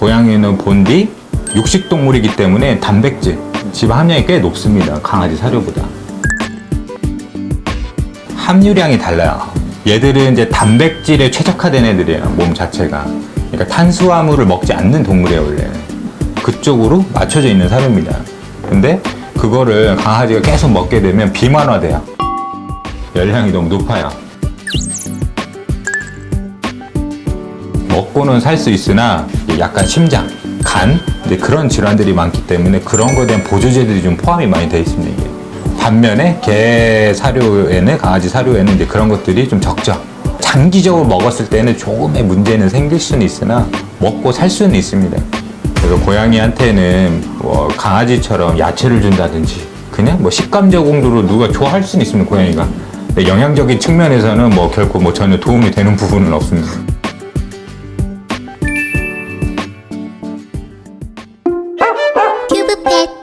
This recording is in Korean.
고양이는 본디 육식 동물이기 때문에 단백질, 지방 함량이 꽤 높습니다. 강아지 사료보다. 함유량이 달라요. 얘들은 이제 단백질에 최적화된 애들이에요. 몸 자체가. 그러니까 탄수화물을 먹지 않는 동물이에요, 원래. 그쪽으로 맞춰져 있는 사료입니다. 근데 그거를 강아지가 계속 먹게 되면 비만화돼요. 열량이 너무 높아요. 먹고는 살 수 있으나 약간 심장, 간 그런 질환들이 많기 때문에 그런 거에 대한 보조제들이 좀 포함이 많이 되어 있습니다. 이게. 반면에 개 사료에는 강아지 사료에는 이제 그런 것들이 좀 적죠. 장기적으로 먹었을 때는 조금의 문제는 생길 수는 있으나 먹고 살 수는 있습니다. 그래서 고양이한테는 뭐 강아지처럼 야채를 준다든지 그냥 뭐 식감적 정도로 누가 좋아할 수는 있습니다 고양이가. 영양적인 측면에서는 뭐 결코 뭐 전혀 도움이 되는 부분은 없습니다. って